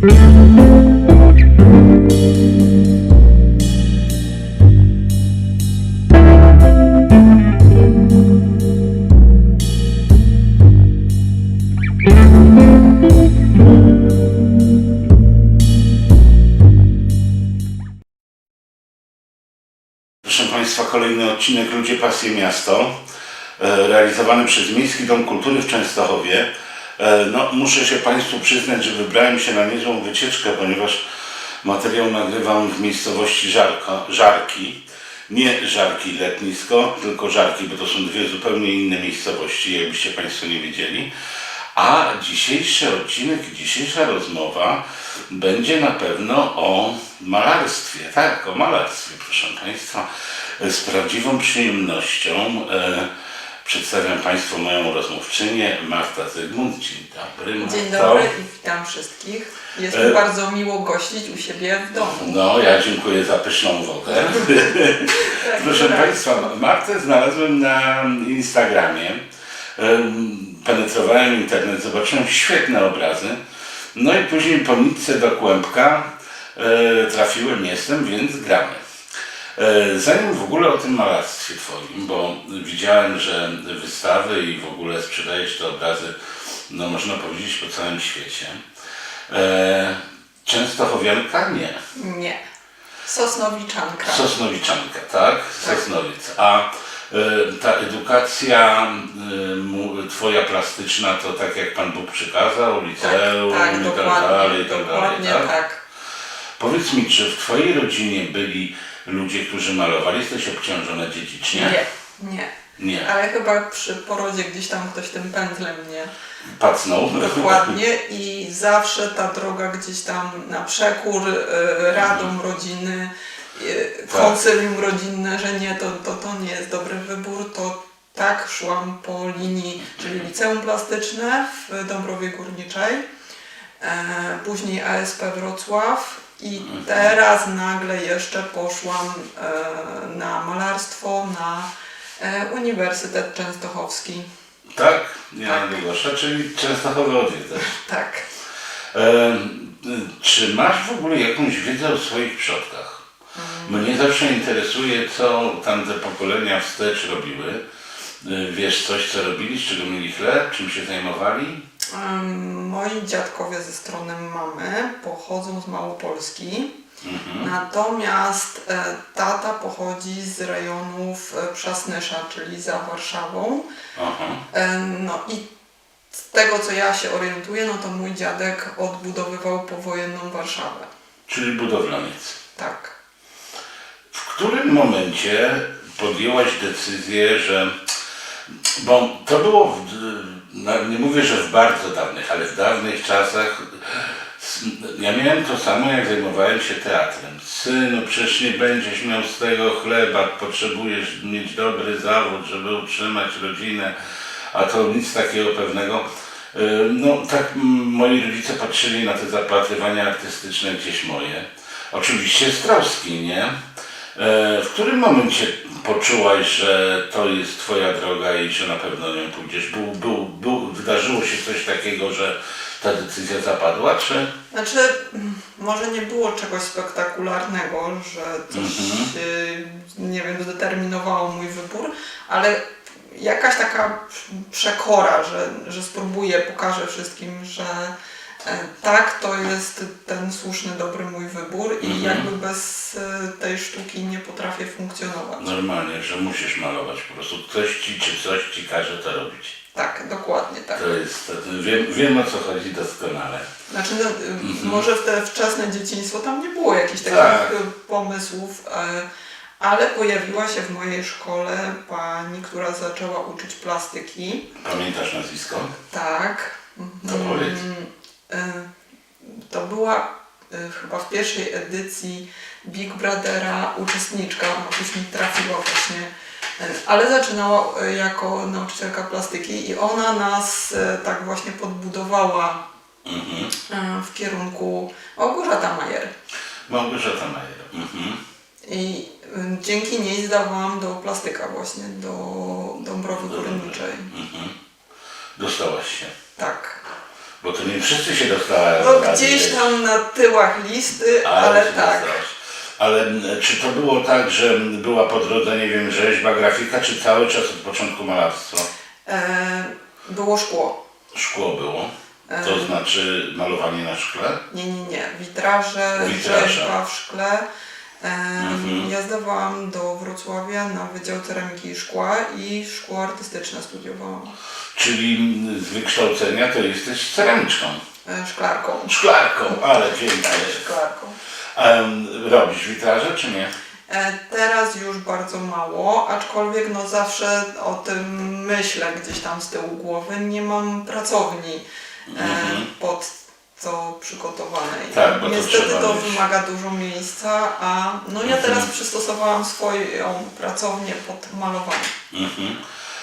Proszę realizowany przez Miejski Dom Kultury w Częstochowie. E, No, muszę się Państwu przyznać, że wybrałem się na niezłą wycieczkę, ponieważ materiał nagrywam w miejscowości Żarki. Nie Żarki Letnisko, tylko Żarki, bo to są dwie zupełnie inne miejscowości, jakbyście Państwo nie wiedzieli. A dzisiejszy odcinek dzisiejsza rozmowa będzie na pewno o malarstwie. Tak, o malarstwie, proszę Państwa. Z prawdziwą przyjemnością e, przedstawiam Państwu moją rozmówczynię Marta Zygmunt. Dzień dobry, Marto. Dzień dobry i witam wszystkich. Jest mi E- bardzo miło gościć u siebie w domu. No, ja dziękuję za pyszną wodę. Tak, Proszę tak. Państwa, Martę znalazłem na Instagramie. Em, Penetrowałem internet, zobaczyłem świetne obrazy. No i później po nitce do kłębka e, trafiłem, jestem, więc gramy. E, Zanim w ogóle o tym malarstwie Twoim, bo widziałem, że wystawy i w ogóle sprzedajesz te obrazy, no można powiedzieć, po całym świecie. E, Częstochowianka? Nie. Nie. Sosnowiczanka. Sosnowiczanka, tak? Sosnowiec. A e, ta edukacja twoja plastyczna to tak jak Pan Bóg przykazał, liceum tak, i tak dokładnie, dalej, i tak dalej, tak? tak. Powiedz mi, czy w Twojej rodzinie byli ludzie, którzy malowali? Jesteś obciążona dziedzicznie? Nie, nie. Nie. Ale chyba przy porodzie gdzieś tam ktoś tym pędzlem mnie Pacnął? dokładnie i zawsze ta droga gdzieś tam na przekór e, radom rodziny, e, Tak. rodzinne, że nie, to, to, to nie jest dobry wybór, to tak szłam po linii, czyli liceum plastyczne w Dąbrowie Górniczej, e, później ASP Wrocław i teraz nagle jeszcze poszłam e, na malarstwo na e, Uniwersytet Częstochowski. Tak? Nie Tak. czyli Częstochowe odwiedzasz. Tak. E, czy masz w ogóle jakąś wiedzę o swoich przodkach? Mnie zawsze interesuje, co tamte pokolenia wstecz robiły. E, Wiesz coś, co robili, z czego mieli chleb, czym się zajmowali? Moi dziadkowie ze strony mamy pochodzą z Małopolski, natomiast e, tata pochodzi z rejonów e, Przasnysza, czyli za Warszawą. Aha. No i z tego co ja się orientuję, no to mój dziadek odbudowywał powojenną Warszawę. Czyli budowlaniec. Tak. W którym momencie podjęłaś decyzję, że. Bo to było, w, no, nie mówię, że w bardzo dawnych, ale w dawnych czasach. Ja miałem to samo, jak zajmowałem się teatrem. Synu, przecież nie będziesz miał z tego chleba, potrzebujesz mieć dobry zawód, żeby utrzymać rodzinę, a to nic takiego pewnego. Y, No tak moi rodzice patrzyli na te zapatrywania artystyczne gdzieś moje. Oczywiście z troski, nie? E, W którym momencie poczułaś, że to jest Twoja droga i że na pewno nią pójdziesz? Był, był, był, wydarzyło się coś takiego, że ta decyzja zapadła, czy? Znaczy, może nie było czegoś spektakularnego, że coś, y, nie wiem, zdeterminowało mój wybór, ale jakaś taka przekora, że, że spróbuję, pokażę wszystkim, że tak, to jest ten słuszny, dobry mój wybór i jakby bez e, tej sztuki nie potrafię funkcjonować. Normalnie, że musisz malować po prostu. Ktoś ci czy coś ci każe to robić. Tak, dokładnie tak. To jest, to, wiem, wiem o co chodzi doskonale. Znaczy, no, y, może w te wczesne dzieciństwo tam nie było jakichś takich Tak. y, pomysłów, e, ale pojawiła się w mojej szkole pani, która zaczęła uczyć plastyki. Pamiętasz nazwisko? Tak. To powiedz. Y, To była y, chyba w pierwszej edycji Big Brothera uczestniczka, ona później trafiła właśnie, y, ale zaczynała jako nauczycielka plastyki i ona nas tak właśnie podbudowała Mhm. w kierunku Małgorzata Majer. Małgorzata Majer. Mhm. I dzięki niej zdawałam do plastyka właśnie, do Dąbrowy Górniczej. Mhm. Dostałaś się. Tak. Bo to nie wszyscy się dostają. No gdzieś tam na tyłach listy, ale, się tak. dostałaś. Ale czy to było tak, że była po drodze, nie wiem, rzeźba, grafika, czy cały czas od początku malarstwo? E, było szkło. Szkło było, to znaczy malowanie na szkle? Nie, nie, nie. Witraże, Witraże. rzeźba w szkle. Mhm. Ja zdawałam do Wrocławia na Wydział Ceramiki i Szkła i szkło artystyczne studiowałam. Czyli z wykształcenia to jesteś ceramiczką, E, szklarką. szklarką, ale pięknie. Szklarką. Um, robisz witraże, czy nie? E, Teraz już bardzo mało, aczkolwiek no zawsze o tym myślę gdzieś tam z tyłu głowy. Nie mam pracowni e, pod to przygotowanej. Mhm. Tak, bo to Niestety to mieć. wymaga dużo miejsca, a no ja teraz przystosowałam swoją pracownię pod malowanie. Mhm.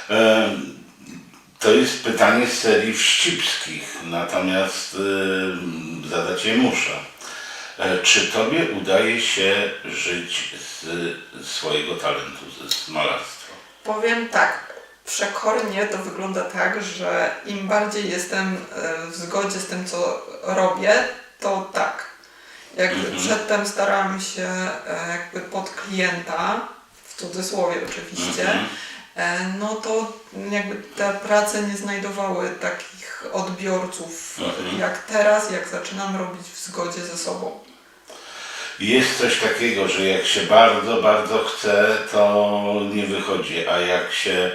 Em, To jest pytanie z serii wścibskich, natomiast ym, zadać je muszę. E, Czy Tobie udaje się żyć z swojego talentu, z malarstwa? Powiem tak, przekornie to wygląda tak, że im bardziej jestem e, w zgodzie z tym, co robię, to tak. Jak przedtem starałam się e, jakby pod klienta, w cudzysłowie oczywiście, e, no to jakby te prace nie znajdowały takich odbiorców Mhm. jak teraz, jak zaczynam robić w zgodzie ze sobą. Jest coś takiego, że jak się bardzo, bardzo chce, to nie wychodzi, a jak się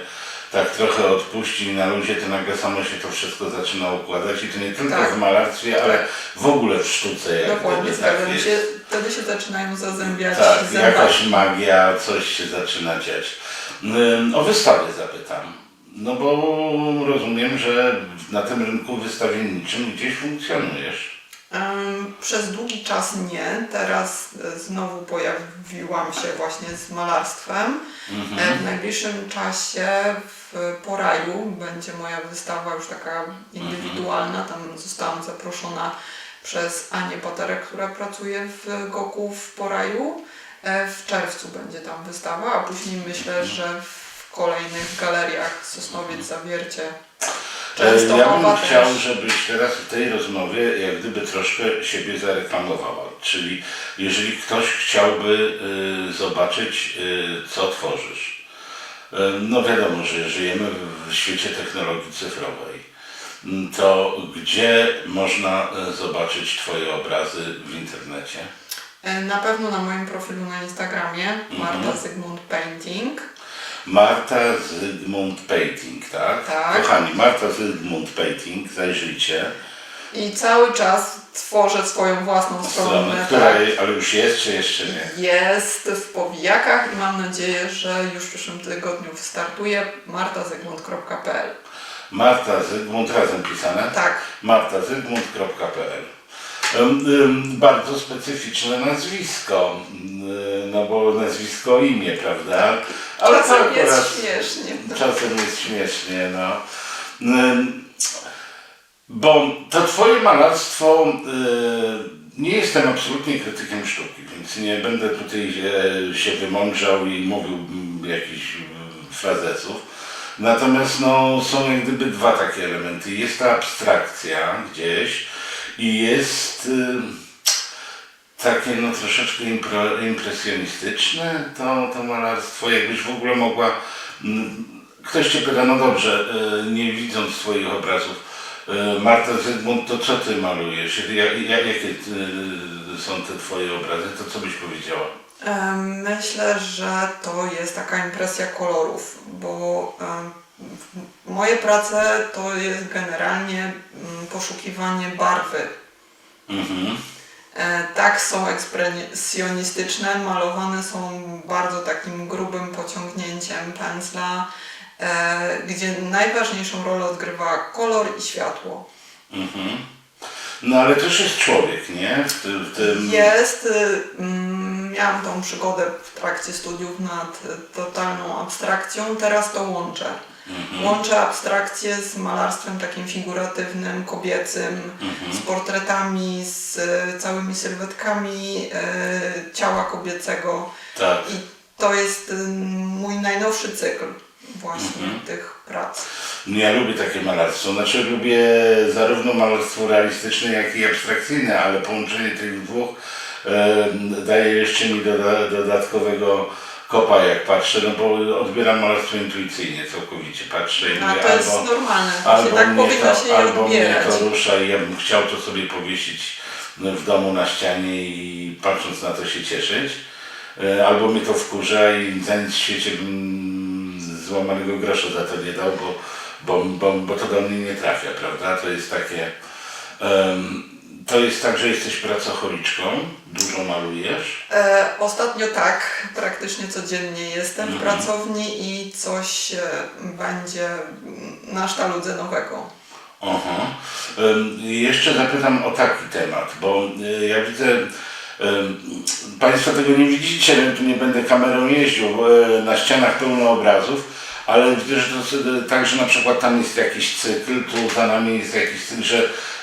tak trochę odpuści na luzie, to nagle samo się to wszystko zaczyna układać i to nie tylko Tak. w malarstwie, ale w ogóle w sztuce. Jak Dokładnie, gdyby, tak zgadzam jest. się. Wtedy się zaczynają zazębiać Tak, zębaki. jakaś magia, coś się zaczyna dziać. Ym, O wystawy zapytam. No bo rozumiem, że na tym rynku wystawienniczym gdzieś funkcjonujesz. Przez długi czas nie. Teraz e, znowu pojawiłam się właśnie z malarstwem. E, W najbliższym czasie w Poraju będzie moja wystawa już taka indywidualna. Tam zostałam zaproszona przez Anię Paterę, która pracuje w Goku w Poraju. E, W czerwcu będzie tam wystawa, a później myślę, że w kolejnych galeriach Sosnowiec, Zawiercie, E, Ja bym chciał, też. żebyś teraz w tej rozmowie jak gdyby troszkę siebie zareklamowała. Czyli jeżeli ktoś chciałby y, zobaczyć, y, co tworzysz. Y, no wiadomo, że żyjemy w świecie technologii cyfrowej. Mm, To gdzie można zobaczyć Twoje obrazy w internecie? E, Na pewno na moim profilu na Instagramie Marta Zygmunt Painting. Marta Zygmunt Painting, tak? Tak. Kochani, Marta Zygmunt Painting, zajrzyjcie. I cały czas tworzę swoją własną stronę. Która, tak. ale już jest, czy jeszcze nie? Jest w powijakach i mam nadzieję, że już w przyszłym tygodniu wystartuje martazygmunt.pl Marta Zygmunt, razem pisane? Tak. martazygmunt.pl Bardzo specyficzne nazwisko, no bo nazwisko imię, prawda? Ale Czasem to jest akurat śmiesznie. czasem jest śmiesznie, no. Bo to twoje malarstwo, y, nie jestem absolutnie krytykiem sztuki, więc nie będę tutaj e, się wymądrzał i mówił jakichś mm, frazesów. Natomiast no, są jak gdyby dwa takie elementy. Jest ta abstrakcja gdzieś i jest y, takie no troszeczkę impro, impresjonistyczne to, to malarstwo. Jakbyś w ogóle mogła... mm, Ktoś cię pyta, no dobrze, y, nie widząc twoich obrazów, y, Marta Zygmunt, to co ty malujesz? Ja, ja, jakie są te twoje obrazy? To co byś powiedziała? Myślę, że to jest taka impresja kolorów, bo moje prace to jest generalnie mm, poszukiwanie barwy. Mhm. E, Tak, są ekspresjonistyczne, malowane są bardzo takim grubym pociągnięciem pędzla, e, gdzie najważniejszą rolę odgrywa kolor i światło. Mhm. No ale też jest człowiek, nie? W, ty, w tym... Jest, y, mm, miałam tą przygodę w trakcie studiów nad totalną abstrakcją, teraz to łączę. Łączę abstrakcję z malarstwem takim figuratywnym, kobiecym, z portretami, z y, całymi sylwetkami y, ciała kobiecego. Tak. I to jest y, mój najnowszy cykl. właśnie tych prac. No Ja lubię takie malarstwo, znaczy lubię zarówno malarstwo realistyczne, jak i abstrakcyjne, ale połączenie tych dwóch e, daje jeszcze mi doda, dodatkowego kopa, jak patrzę, no bo odbieram malarstwo intuicyjnie całkowicie. Patrzę i A mówię, to jest albo, normalne, albo, tak mnie powinno to, się je albo mnie odbierać. to rusza i ja bym chciał to sobie powiesić no, w domu na ścianie i patrząc na to się cieszyć. E, Albo mnie to wkurza i za nic w świecie bym złamanego grosza za to nie dał, bo, bo, bo, bo to do mnie nie trafia, prawda? To jest takie... em, to jest tak, że jesteś pracocholiczką, dużo malujesz. E, ostatnio tak, praktycznie codziennie jestem Mhm. w pracowni i coś e, będzie na sztaludze nowego. Aha. Jeszcze zapytam o taki temat, bo y, ja widzę, em, Państwo tego nie widzicie, ja tu nie będę kamerą jeździł, bo, e, na ścianach pełno obrazów, ale widzę, że to tak, że na przykład tam jest jakiś cykl, tu za nami jest jakiś cykl, że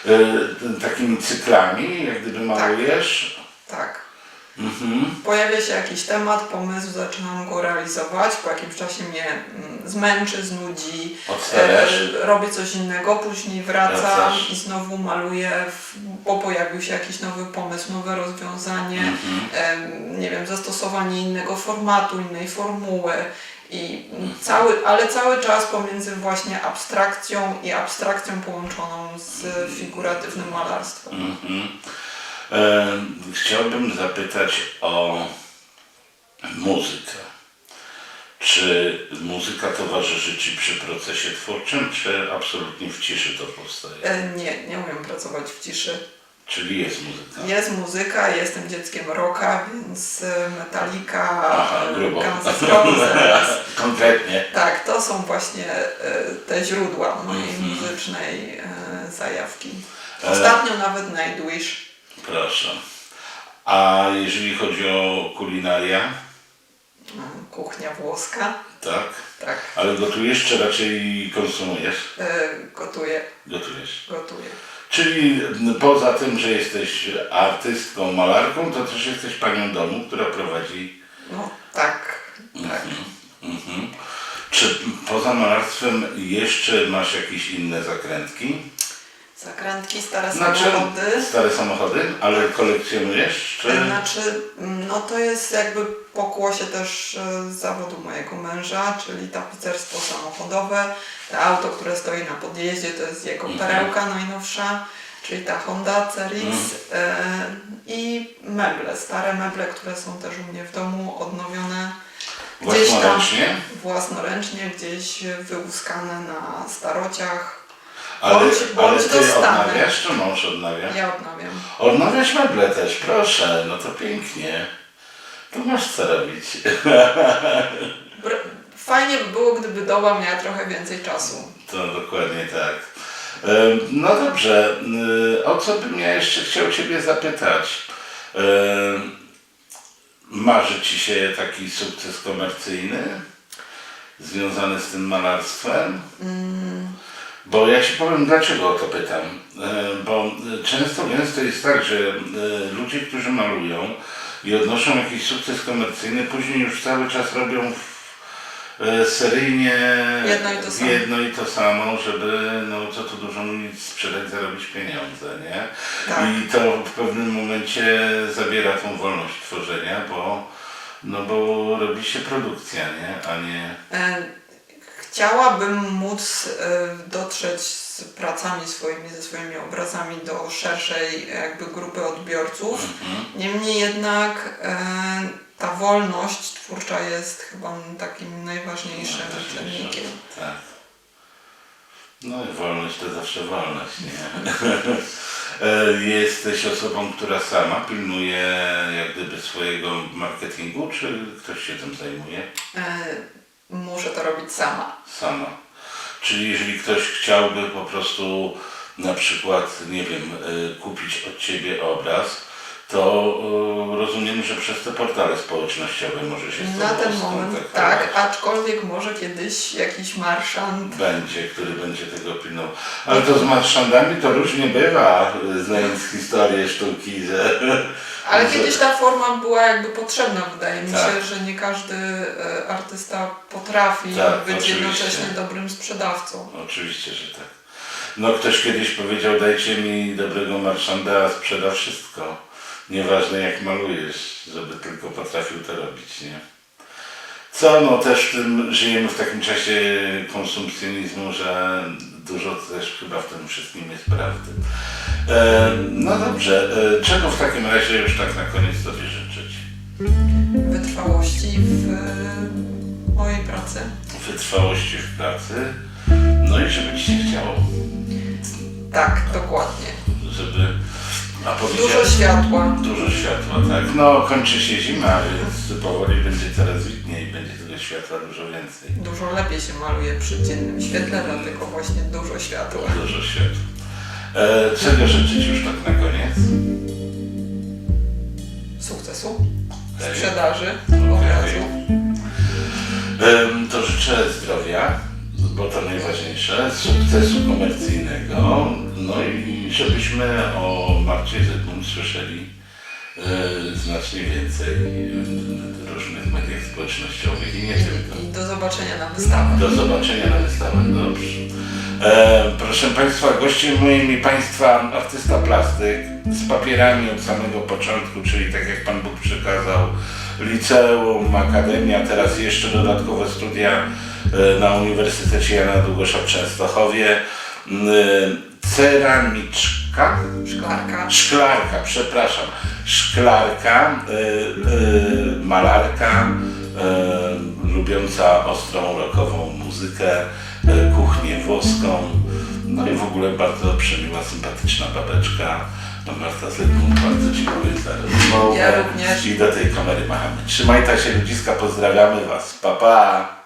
e, takimi cyklami, jak gdyby malujesz. Tak. Mhm. Pojawia się jakiś temat, pomysł, zaczynam go realizować, po jakimś czasie mnie mm, zmęczy, znudzi, e, robię coś innego, później wracam Wracasz. i znowu maluję, w, bo pojawił się jakiś nowy pomysł, nowe rozwiązanie, Mhm. nie wiem, zastosowanie innego formatu, innej formuły. I cały, ale cały czas pomiędzy właśnie abstrakcją i abstrakcją połączoną z figuratywnym malarstwem. Mhm. E, chciałbym zapytać o muzykę. Czy muzyka towarzyszy Ci przy procesie twórczym, czy absolutnie w ciszy to powstaje? E, Nie, nie umiem pracować w ciszy. Czyli jest muzyka. Jest muzyka, jestem dzieckiem rocka, więc e, Metallica, Aha, e, grubo. Roses. Konkretnie. Tak, to są właśnie e, te źródła mojej Mhm. muzycznej e, zajawki. E. Ostatnio nawet Nightwish. Proszę. A jeżeli chodzi o kulinaria, e, Kuchnia włoska. tak? Tak, Ale gotujesz, czy raczej konsumujesz? e, gotuję, Gotujesz. gotuję. Czyli poza tym, że jesteś artystką, malarką, to też jesteś panią domu, która prowadzi No tak, tak. Mhm. Czy poza malarstwem jeszcze masz jakieś inne zakrętki? Zakrętki, stare Znaczy, samochody. stare samochody, ale kolekcjonujesz? Czy... Znaczy, mm, no to jest jakby pokłosie też e, zawodu mojego męża, czyli tapicerstwo samochodowe. To auto, które stoi na podjeździe, to jest jego Mhm. perełka najnowsza, czyli ta Honda Ceris Mhm. e, i meble, stare meble, które są też u mnie w domu, odnowione gdzieś tam Własnoręcznie? własnoręcznie, gdzieś wyłuskane na starociach. Ale, Bądź- ale bądź ty dostane. odnawiasz, czy mąż odnawia? Ja odnawiam. Odnawiasz meble też, proszę, no to pięknie. To masz co robić. Br- Fajnie by było, gdyby doba miała trochę więcej czasu. To dokładnie tak. No dobrze, y, o co bym ja jeszcze chciał Ciebie zapytać? Marzy Ci się taki sukces komercyjny związany z tym malarstwem? Bo ja Ci powiem, dlaczego o to pytam. E, Bo e, często, gęsto jest tak, że e, ludzie, którzy malują i odnoszą jakiś sukces komercyjny, później już cały czas robią seryjnie Jedno i to samo. jedno i to samo, żeby, no co tu dużo mówić, sprzedać, zarobić pieniądze, nie? Tak. I to w pewnym momencie zabiera tą wolność tworzenia, bo, no bo robi się produkcja, nie? A nie... E, Chciałabym móc e, dotrzeć z pracami swoimi, ze swoimi obrazami do szerszej jakby grupy odbiorców. Mhm. Niemniej jednak e, ta wolność twórcza jest chyba takim najważniejszym czynnikiem. Tak. No i wolność to zawsze wolność, nie? E, Jesteś osobą, która sama pilnuje jak gdyby swojego marketingu, czy ktoś się tym zajmuje? E, Muszę to robić sama. Sama. Czyli jeżeli ktoś chciałby po prostu na przykład, nie wiem, y, kupić od Ciebie obraz, to e, rozumiem, że przez te portale społecznościowe może się z Na tobą ten moment skontaktować. tak, aczkolwiek może kiedyś jakiś marszant Będzie, który będzie tego pilnował. Ale to z marszandami to różnie bywa, znając historię sztuki, że... Ale że- kiedyś ta forma była jakby potrzebna, wydaje mi Tak. się, że nie każdy e, artysta potrafi Tak, być oczywiście. jednocześnie dobrym sprzedawcą. Oczywiście, że tak. No ktoś kiedyś powiedział, dajcie mi dobrego marszanda, a sprzeda wszystko. Nieważne jak malujesz, żeby tylko potrafił to robić, nie? Co, no też w tym, żyjemy w takim czasie konsumpcjonizmu, że dużo też chyba w tym wszystkim jest prawdy. E, no dobrze, e, czego w takim razie już tak na koniec sobie życzyć? Wytrwałości w e, mojej pracy. Wytrwałości w pracy, no i żeby ci się chciało, Tak, dokładnie. żeby... A Dużo światła. Dużo światła, tak. No, kończy się zima, więc powoli będzie coraz widniej, będzie tego światła dużo więcej. Dużo lepiej się maluje przy dziennym świetle, dlatego właśnie dużo światła. Dużo światła. E, czego życzyć już tak na koniec? Sukcesu, sprzedaży. Em, to życzę zdrowia, bo to najważniejsze, sukcesu komercyjnego, no i żebyśmy o Marcie Zygmunt słyszeli e, znacznie więcej w różnych mediach społecznościowych i nie tylko. I do zobaczenia na wystawach. Do zobaczenia na wystawach, dobrze. E, proszę Państwa, gościem moim i Państwa artysta plastyk z papierami od samego początku, czyli tak jak Pan Bóg przekazał, liceum, akademia, teraz jeszcze dodatkowe studia e, na Uniwersytecie Jana Długosza w Częstochowie. E, Ceramiczka, Szklarka. Szklarka, przepraszam. Szklarka, y, y, malarka, y, lubiąca ostrą rokową muzykę, y, kuchnię włoską. No i w ogóle bardzo przemiła, sympatyczna babeczka. No Marta Zygmunt, bardzo dziękuję za rozmowę. Ja również. I do tej kamery machamy. Trzymajcie się ludziska, pozdrawiamy Was. Pa, pa.